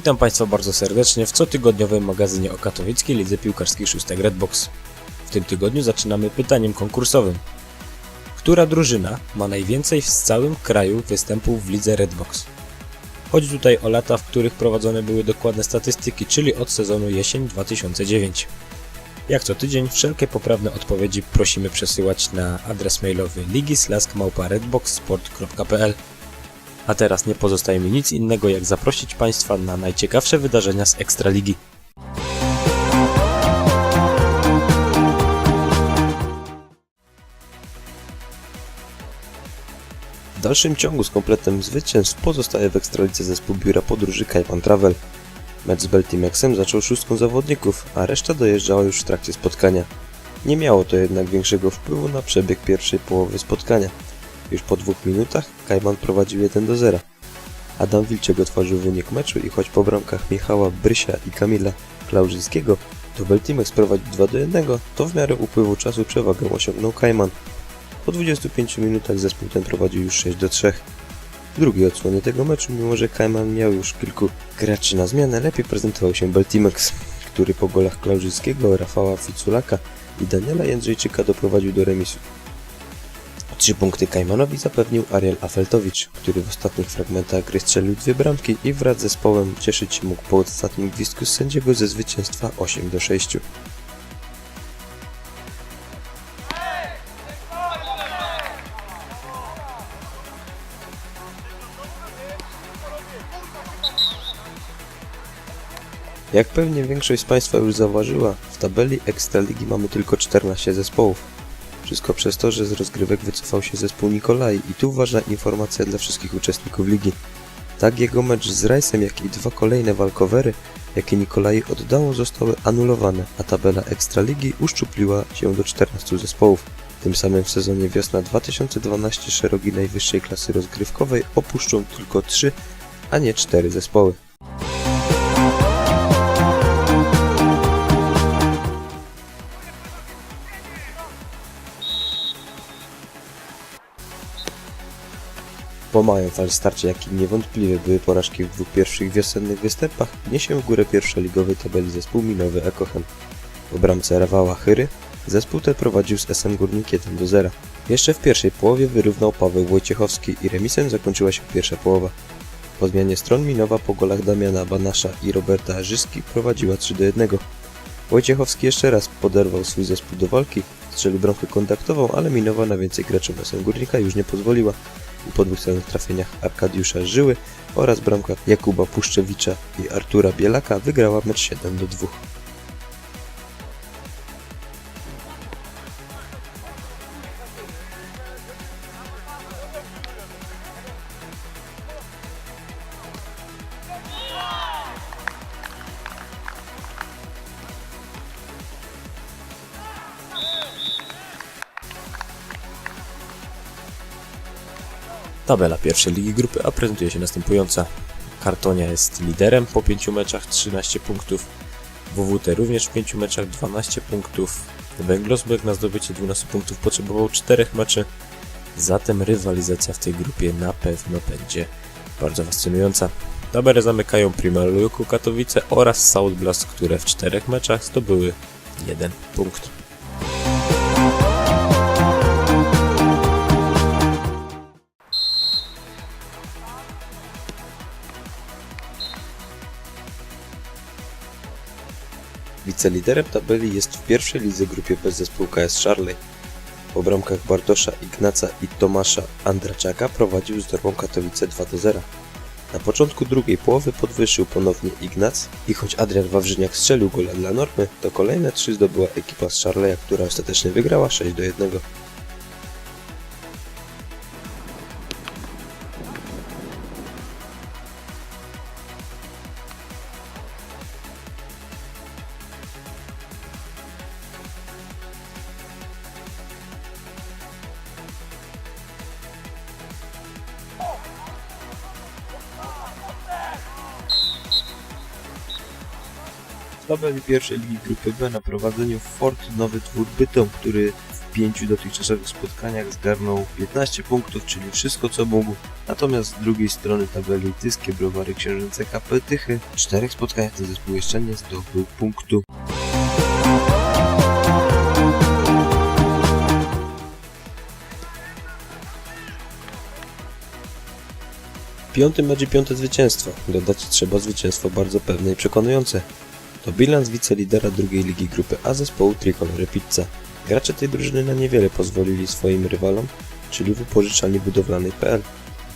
Witam Państwa bardzo serdecznie w cotygodniowym magazynie o katowickiej lidze piłkarskiej szóstek Redbox. W tym tygodniu zaczynamy pytaniem konkursowym. Która drużyna ma najwięcej z całym kraju występów w lidze Redbox? Chodzi tutaj o lata, w których prowadzone były dokładne statystyki, czyli od sezonu jesień 2009. Jak co tydzień, wszelkie poprawne odpowiedzi prosimy przesyłać na adres mailowy ligislask.redboxsport.pl A teraz nie pozostaje mi nic innego jak zaprosić Państwa na najciekawsze wydarzenia z Ekstraligi. W dalszym ciągu z kompletem zwycięstw pozostaje w Ekstralice zespół biura podróży Kajpan Travel. Mecz z Beltimexem zaczął szóstką zawodników, a reszta dojeżdżała już w trakcie spotkania. Nie miało to jednak większego wpływu na przebieg pierwszej połowy spotkania. Już po dwóch minutach Kajman prowadził 1 do 0. Adam Wilczek otworzył wynik meczu i choć po bramkach Michała Brysia i Kamila Klaużyńskiego to Beltimex prowadził 2 do 1, to w miarę upływu czasu przewagę osiągnął Kajman. Po 25 minutach zespół ten prowadził już 6 do 3. W drugiej odsłonie tego meczu, mimo że Kajman miał już kilku graczy na zmianę, lepiej prezentował się Beltimex, który po golach Klaużyńskiego, Rafała Ficulaka i Daniela Jędrzejczyka doprowadził do remisu. Trzy punkty Kajmanowi zapewnił Ariel Afeltowicz, który w ostatnich fragmentach gry strzelił dwie bramki i wraz z zespołem cieszyć się mógł po ostatnim gwizdku sędziego ze zwycięstwa 8 do 6. Jak pewnie większość z Państwa już zauważyła, w tabeli Ekstraligi mamy tylko 14 zespołów. Wszystko przez to, że z rozgrywek wycofał się zespół Nikolai i tu ważna informacja dla wszystkich uczestników ligi. Tak jego mecz z Rajsem, jak i dwa kolejne walkowery, jakie Nikolai oddało, zostały anulowane, a tabela Ekstraligi uszczupliła się do 14 zespołów. Tym samym w sezonie wiosna 2012 szerogi najwyższej klasy rozgrywkowej opuszczą tylko 3, a nie 4 zespoły. Po małym falstarcie, jakim niewątpliwie były porażki w dwóch pierwszych wiosennych występach, niesie w górę pierwszoligowej tabeli zespół minowy Ekochem. W bramce Rafała Chyry zespół ten prowadził z SM Górnik 1 do 0. Jeszcze w pierwszej połowie wyrównał Paweł Wojciechowski i remisem zakończyła się pierwsza połowa. Po zmianie stron Minowa po golach Damiana Banasza i Roberta Arzyski prowadziła 3 do 1. Wojciechowski jeszcze raz poderwał swój zespół do walki, strzelił bramkę kontaktową, ale Minowa na więcej graczy SM Górnika już nie pozwoliła po dwóch trafieniach Arkadiusza Żyły oraz bramkach Jakuba Puszczewicza i Artura Bielaka wygrała mecz 7 do 2. Tabela pierwszej ligi grupy A prezentuje się następująca. Kartonia jest liderem po 5 meczach 13 punktów. WWT również w 5 meczach 12 punktów. Węglosberg na zdobycie 12 punktów potrzebował 4 meczy. Zatem rywalizacja w tej grupie na pewno będzie bardzo fascynująca. Tabelę zamykają Primal Luku Katowice oraz South Blast, które w 4 meczach zdobyły 1 punkt. Wiceliderem tabeli jest w pierwszej lidze grupie bez zespół KS Charley. Po bramkach Bartosza, Ignaca i Tomasza Andraczaka prowadził z Normą Katowice 2 do 0. Na początku drugiej połowy podwyższył ponownie Ignac i choć Adrian Wawrzyniak strzelił gola dla Normy, to kolejne trzy zdobyła ekipa z Charleya, która ostatecznie wygrała 6 do 1. Tabeli pierwszej ligi grupy B na prowadzeniu Fort Nowy Dwór Bytom, który w pięciu dotychczasowych spotkaniach zgarnął 15 punktów, czyli wszystko co mógł. Natomiast z drugiej strony tabeli Tyskie Browary Księżyce KP Tychy w czterech spotkaniach ten zespół jeszcze nie zdobył punktu. Piąty mecz i piąte zwycięstwo. Dodać trzeba zwycięstwo bardzo pewne i przekonujące. To bilans wicelidera drugiej ligi grupy A zespołu Tricolore Pizza. Gracze tej drużyny na niewiele pozwolili swoim rywalom, czyli w upożyczalni budowlanej PL.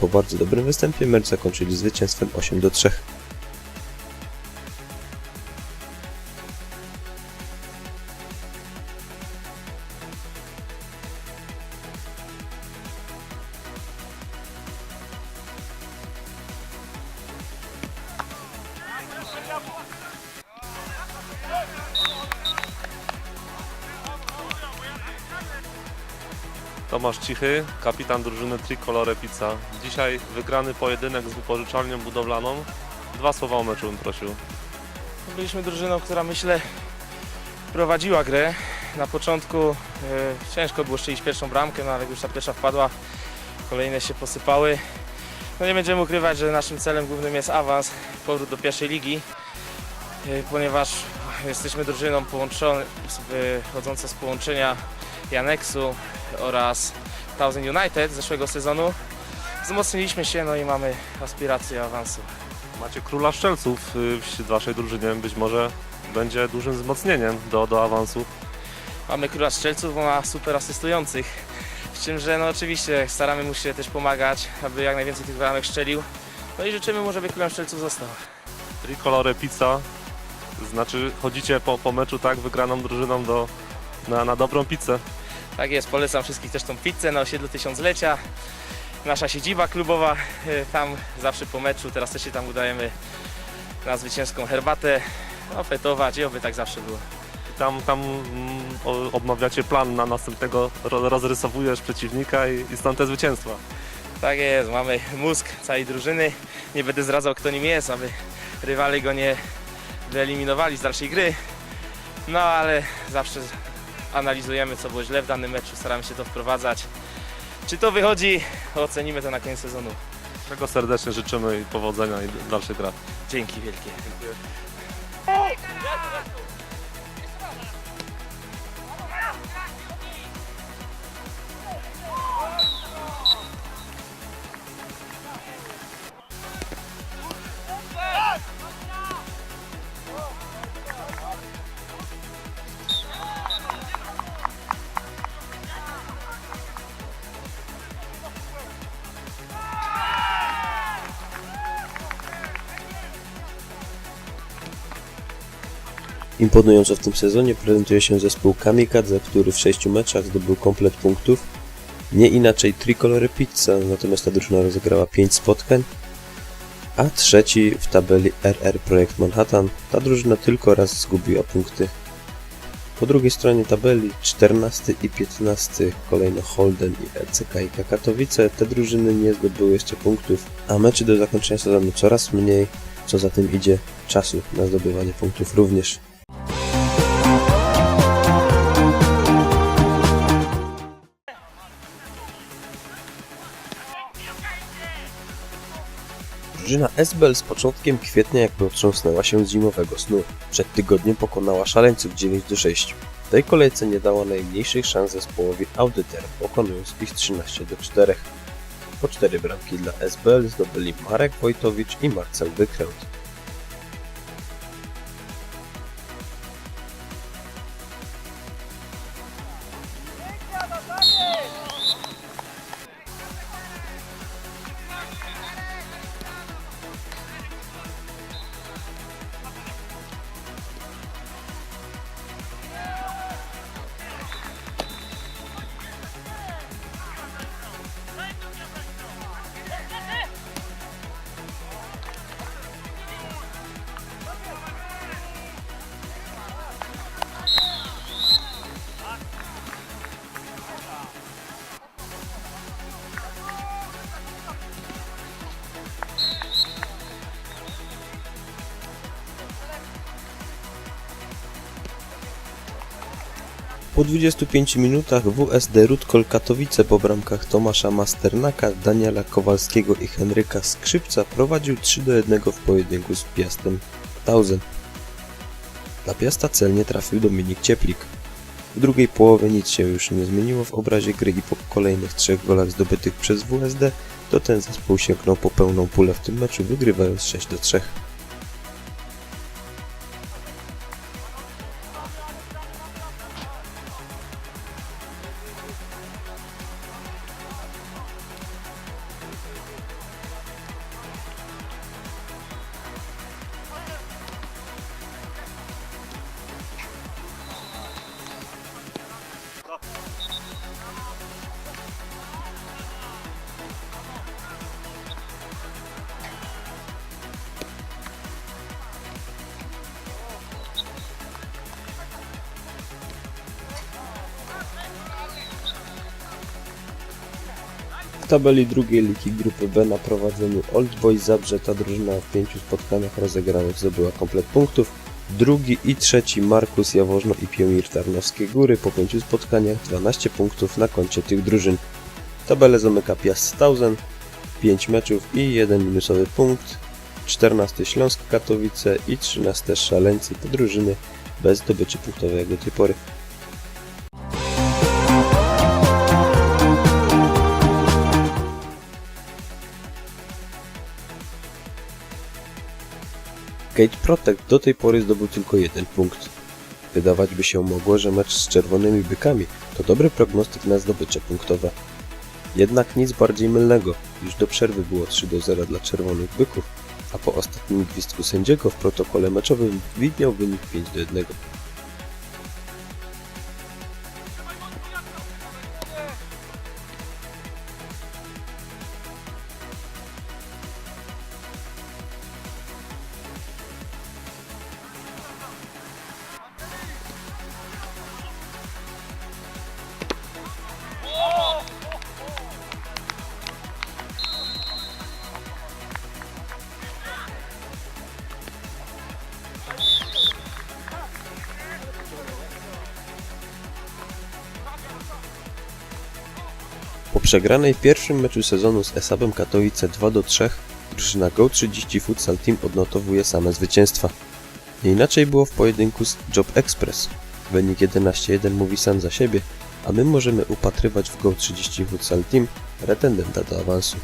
Po bardzo dobrym występie mecz zakończyli zwycięstwem 8 do 3. Tomasz Cichy, kapitan drużyny Tricolore Pizza. Dzisiaj wygrany pojedynek z wypożyczalnią budowlaną. Dwa słowa o meczu bym prosił. Byliśmy drużyną, która myślę prowadziła grę. Na początku e, ciężko było strzelić pierwszą bramkę, no ale już ta pierwsza wpadła, kolejne się posypały. No nie będziemy ukrywać, że naszym celem głównym jest awans, powrót do pierwszej ligi, e, ponieważ jesteśmy drużyną połączoną, chodzącą z połączenia Janeksu oraz Thousand United z zeszłego sezonu. Wzmocniliśmy się, no i mamy aspiracje awansu. Macie króla szczelców y, w waszej drużynie. Być może będzie dużym wzmocnieniem do, do awansu. Mamy króla strzelców, bo ma super asystujących. Z czym, że no oczywiście staramy mu się też pomagać, aby jak najwięcej tych bramek szczelił. No i życzymy mu, żeby królem strzelców został. Tricolore Pizza, znaczy chodzicie po, po meczu tak wygraną drużyną do, na, na dobrą pizzę. Tak jest, polecam wszystkich też tą pizzę na osiedlu tysiąclecia. Nasza siedziba klubowa, y, tam zawsze po meczu, teraz też się tam udajemy na zwycięską herbatę, no fetować i oby tak zawsze było. Tam, tam mm, obmawiacie plan na następnego, ro- rozrysowujesz przeciwnika i, i stąd te zwycięstwa. Tak jest, mamy mózg całej drużyny. Nie będę zdradzał kto nim jest, aby rywale go nie wyeliminowali z dalszej gry. No ale zawsze analizujemy co było źle w danym meczu, staramy się to wprowadzać. Czy to wychodzi? Ocenimy to na koniec sezonu. Czego serdecznie życzymy i powodzenia i dalszej gra. Dzięki wielkie. Imponująco w tym sezonie prezentuje się zespół Kamikadze, który w sześciu meczach zdobył komplet punktów. Nie inaczej Tricolore Pizza, natomiast ta drużyna rozegrała 5 spotkań. A trzeci w tabeli RR Projekt Manhattan, ta drużyna tylko raz zgubiła punkty. Po drugiej stronie tabeli 14 i 15 kolejno Holden i LCK Katowice. Te drużyny nie zdobyły jeszcze punktów, a meczy do zakończenia sezonu coraz mniej, co za tym idzie czasu na zdobywanie punktów również. Drużyna Esbel z początkiem kwietnia jakby otrząsnęła się z zimowego snu. Przed tygodniem pokonała szaleńców 9 do 6. W tej kolejce nie dała najmniejszych szans zespołowi Audyter, pokonując ich 13 do 4. Po 4 bramki dla SBL zdobyli Marek Wojtowicz i Marcel Wykręt. Po 25 minutach WSD Rudkol Katowice po bramkach Tomasza Masternaka, Daniela Kowalskiego i Henryka Skrzypca prowadził 3 do 1 w pojedynku z Piastem Tausen. Na Piasta celnie trafił Dominik Cieplik. W drugiej połowie nic się już nie zmieniło w obrazie gry i po kolejnych trzech golach zdobytych przez WSD to ten zespół sięgnął po pełną pulę w tym meczu wygrywając 6 do 3. tabeli drugiej ligi grupy B na prowadzeniu Old Boys Zabrze ta drużyna w pięciu spotkaniach rozegranych zdobyła komplet punktów. Drugi i trzeci Markus Jaworzno i Piomir Tarnowskie Góry po pięciu spotkaniach 12 punktów na koncie tych drużyn. Tabelę zamyka Piast Tausen, 5 meczów i 1 minusowy punkt. 14 Śląsk Katowice i 13 Szaleńcy te drużyny bez zdobyczy punktowej jak do tej pory. Gate Protect do tej pory zdobył tylko jeden punkt. Wydawać by się mogło, że mecz z czerwonymi bykami to dobry prognostyk na zdobycze punktowe. Jednak nic bardziej mylnego. Już do przerwy było 3 do 0 dla czerwonych byków, a po ostatnim gwizdku sędziego w protokole meczowym widniał wynik 5 do 1. przegranej pierwszym meczu sezonu z Esabem Katowice 2 do 3 drużyna Go30 Futsal Team odnotowuje same zwycięstwa. Nie inaczej było w pojedynku z Job Express. Wynik 11-1 mówi sam za siebie, a my możemy upatrywać w Go30 Futsal Team retendenta do awansu.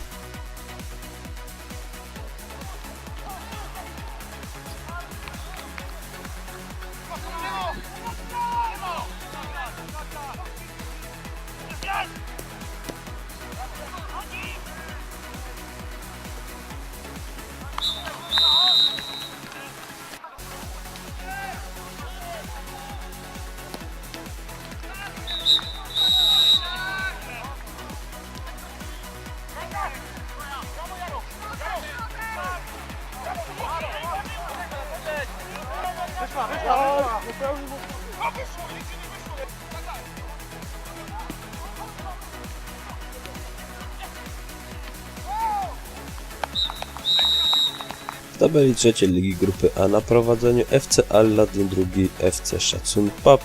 W tabeli trzeciej Ligi Grupy A na prowadzeniu FC Alladin, drugi FC Szacun Pub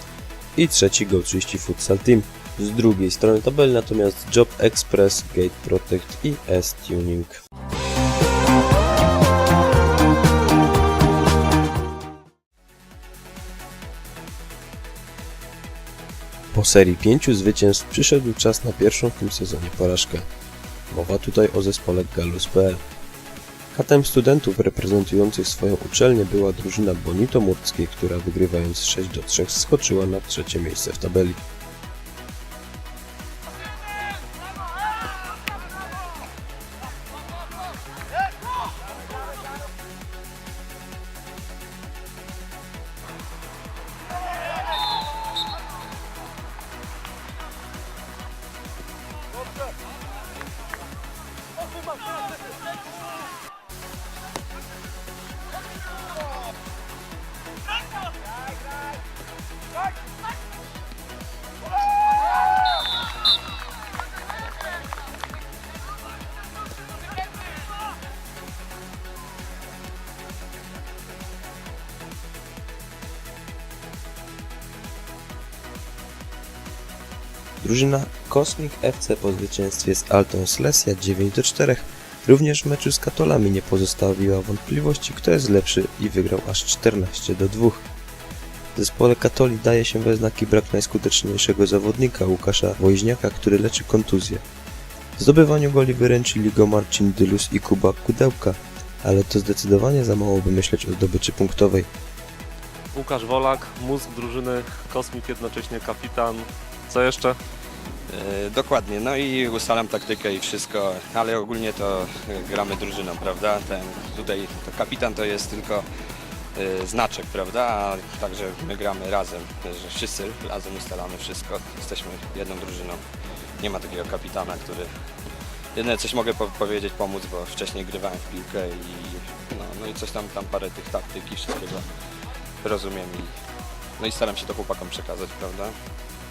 i trzeci Go30 Futsal Team. Z drugiej strony tabeli natomiast Job Express, Gate Protect i S-Tuning. Po serii pięciu zwycięstw przyszedł czas na pierwszą w tym sezonie porażkę. Mowa tutaj o zespole Galus.pl. Katem studentów reprezentujących swoją uczelnię była drużyna Bonito Murckiej, która wygrywając 6 do 3 skoczyła na trzecie miejsce w tabeli. Drużyna Cosmic FC po zwycięstwie z Alton Slesia 9 do 4 również w meczu z Katolami nie pozostawiła wątpliwości, kto jest lepszy i wygrał aż 14 do 2. W zespole Katoli daje się we znaki brak najskuteczniejszego zawodnika Łukasza Woźniaka, który leczy kontuzję. W zdobywaniu goli wyręczyli go Marcin Dylus i Kuba Kudełka, ale to zdecydowanie za mało by myśleć o zdobyczy punktowej. Łukasz Wolak, mózg drużyny, kosmik jednocześnie kapitan. Co jeszcze? E, Dokładnie, no i ustalam taktykę i wszystko, ale ogólnie to e, gramy drużyną, prawda? Ten tutaj to kapitan to jest tylko e, znaczek, prawda? A także my gramy razem, że wszyscy razem ustalamy wszystko, jesteśmy jedną drużyną. Nie ma takiego kapitana, który jedyne coś mogę po powiedzieć, pomóc, bo wcześniej grywałem w piłkę i no, no i coś tam, tam parę tych taktyk i wszystkiego rozumiem i no i staram się to chłopakom przekazać, prawda?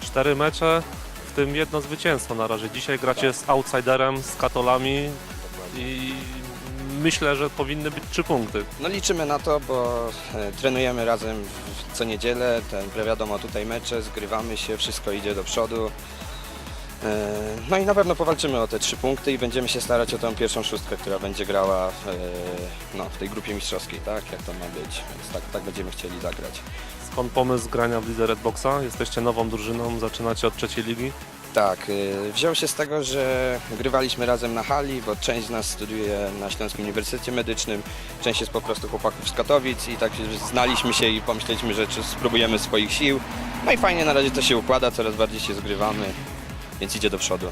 Cztery mecze, w tym jedno zwycięstwo na razie. Dzisiaj gracie z outsiderem, z Katolami i myślę, że powinny być trzy punkty. No liczymy na to, bo e, trenujemy razem co niedzielę, ten, wiadomo tutaj mecze, zgrywamy się, wszystko idzie do przodu. E, No i na pewno powalczymy o te trzy punkty i będziemy się starać o tą pierwszą szóstkę, która będzie grała w, e, no, w tej grupie mistrzowskiej, tak? Jak to ma być, więc tak, tak będziemy chcieli zagrać. Skąd pomysł grania w lidze Redboxa? Jesteście nową drużyną, zaczynacie od trzeciej ligi. Tak, y, wziął się z tego, że grywaliśmy razem na hali, bo część z nas studiuje na Śląskim Uniwersytecie Medycznym, część jest po prostu chłopaków z Katowic i tak znaliśmy się i pomyśleliśmy, że czy spróbujemy swoich sił. No i fajnie na razie to się układa, coraz bardziej się zgrywamy, więc idzie do przodu.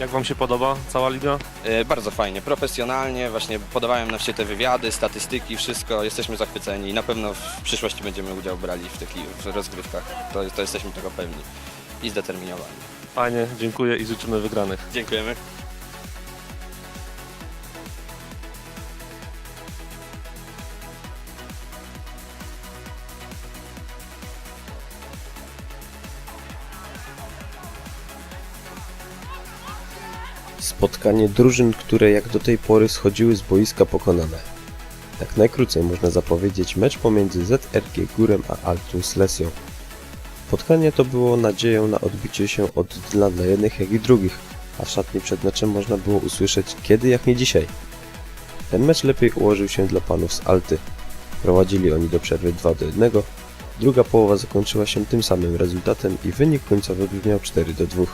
Jak Wam się podoba cała liga? Y, Bardzo fajnie, profesjonalnie, właśnie podobają nam się te wywiady, statystyki, wszystko, jesteśmy zachwyceni i na pewno w przyszłości będziemy udział brali w tych w rozgrywkach, to, to jesteśmy tego pewni i zdeterminowani. Fajnie, dziękuję i życzymy wygranych. Dziękujemy. Spotkanie drużyn, które jak do tej pory schodziły z boiska pokonane. Tak najkrócej można zapowiedzieć mecz pomiędzy ZRG Górem a Altum Slesią. Spotkanie to było nadzieją na odbicie się od dna dla jednych jak i drugich, a w szatni przed meczem można było usłyszeć kiedy jak nie dzisiaj. Ten mecz lepiej ułożył się dla panów z Alty. Prowadzili oni do przerwy 2 do 1, druga połowa zakończyła się tym samym rezultatem i wynik końcowy brzmiał 4 do 2.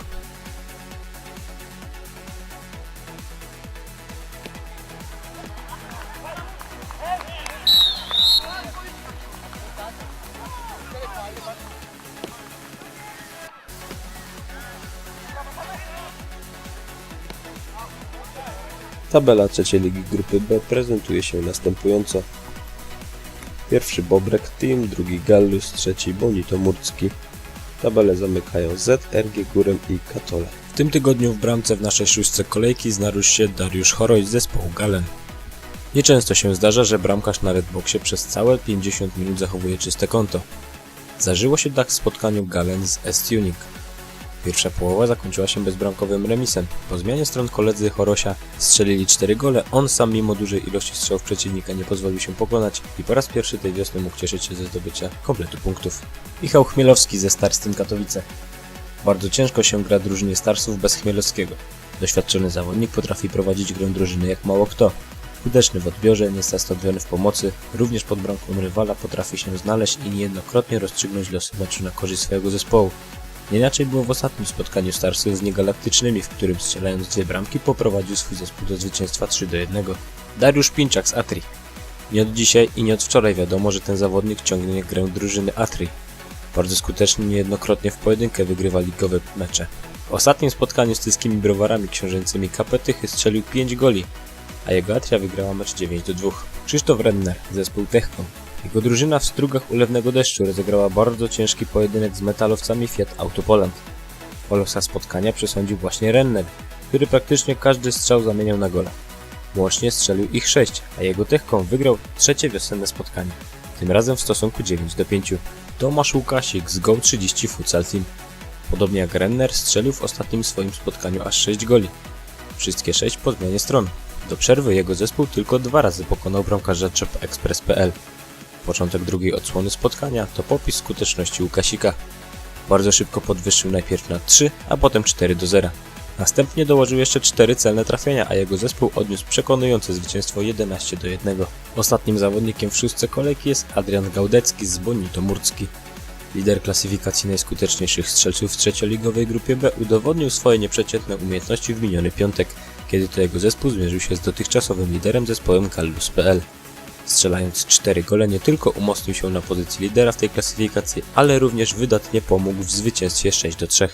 Tabela trzeciej ligi grupy B prezentuje się następująco. Pierwszy Bobrek Team, drugi Gallus, trzeci Bonito Murcki. Tabelę zamykają ZRG Górem i Katole. W tym tygodniu w bramce w naszej szóstce kolejki znalazł się Dariusz Choroś z zespołu Galen. Nieczęsto się zdarza, że bramkarz na Redboxie przez całe 50 minut zachowuje czyste konto. Zdarzyło się tak w spotkaniu Galen z S-Tuning. Pierwsza połowa zakończyła się bezbramkowym remisem. Po zmianie stron koledzy Chorosia strzelili 4 gole, on sam mimo dużej ilości strzałów przeciwnika nie pozwolił się pokonać i po raz pierwszy tej wiosny mógł cieszyć się ze zdobycia kompletu punktów. Michał Chmielowski ze Starstym Katowice. Bardzo ciężko się gra drużynie Starsów bez Chmielowskiego. Doświadczony zawodnik potrafi prowadzić grę drużyny jak mało kto. Skuteczny w odbiorze, niezastąpiony w pomocy, również pod bramką rywala potrafi się znaleźć i niejednokrotnie rozstrzygnąć losy meczu na korzyść swojego zespołu. Nie inaczej było w ostatnim spotkaniu Starsów z niegalaktycznymi, w którym strzelając dwie bramki poprowadził swój zespół do zwycięstwa 3 do 1. Dariusz Pinczak z Atri. Nie od dzisiaj i nie od wczoraj wiadomo, że ten zawodnik ciągnie grę drużyny Atri. Bardzo skutecznie niejednokrotnie w pojedynkę wygrywa ligowe mecze. W ostatnim spotkaniu z tyskimi browarami książęcymi Kapetychy strzelił 5 goli, a jego Atria wygrała mecz 9 do 2. Krzysztof Renner, zespół Techcom. Jego drużyna w strugach ulewnego deszczu rozegrała bardzo ciężki pojedynek z metalowcami Fiat Auto Poland. Losa spotkania przesądził właśnie Renner, który praktycznie każdy strzał zamieniał na gola. Łącznie strzelił ich 6, a jego Techcom wygrał trzecie wiosenne spotkanie. Tym razem w stosunku 9 do 5. Tomasz Łukasik z Go30 Futsal Team. Podobnie jak Renner strzelił w ostatnim swoim spotkaniu aż 6 goli. Wszystkie 6 po zmianie stron. Do przerwy jego zespół tylko dwa razy pokonał bramkarza ChopExpress.pl. Początek drugiej odsłony spotkania to popis skuteczności Łukasika. Bardzo szybko podwyższył najpierw na 3, a potem 4 do 0. Następnie dołożył jeszcze 4 celne trafienia, a jego zespół odniósł przekonujące zwycięstwo 11 do 1. Ostatnim zawodnikiem w szóstce kolejki jest Adrian Gaudecki z Bonito Murcki. Lider klasyfikacji najskuteczniejszych strzelców w trzecioligowej grupie B udowodnił swoje nieprzeciętne umiejętności w miniony piątek, kiedy to jego zespół zmierzył się z dotychczasowym liderem zespołem Kallus.pl. Strzelając 4 gole nie tylko umocnił się na pozycji lidera w tej klasyfikacji, ale również wydatnie pomógł w zwycięstwie 6 do 3.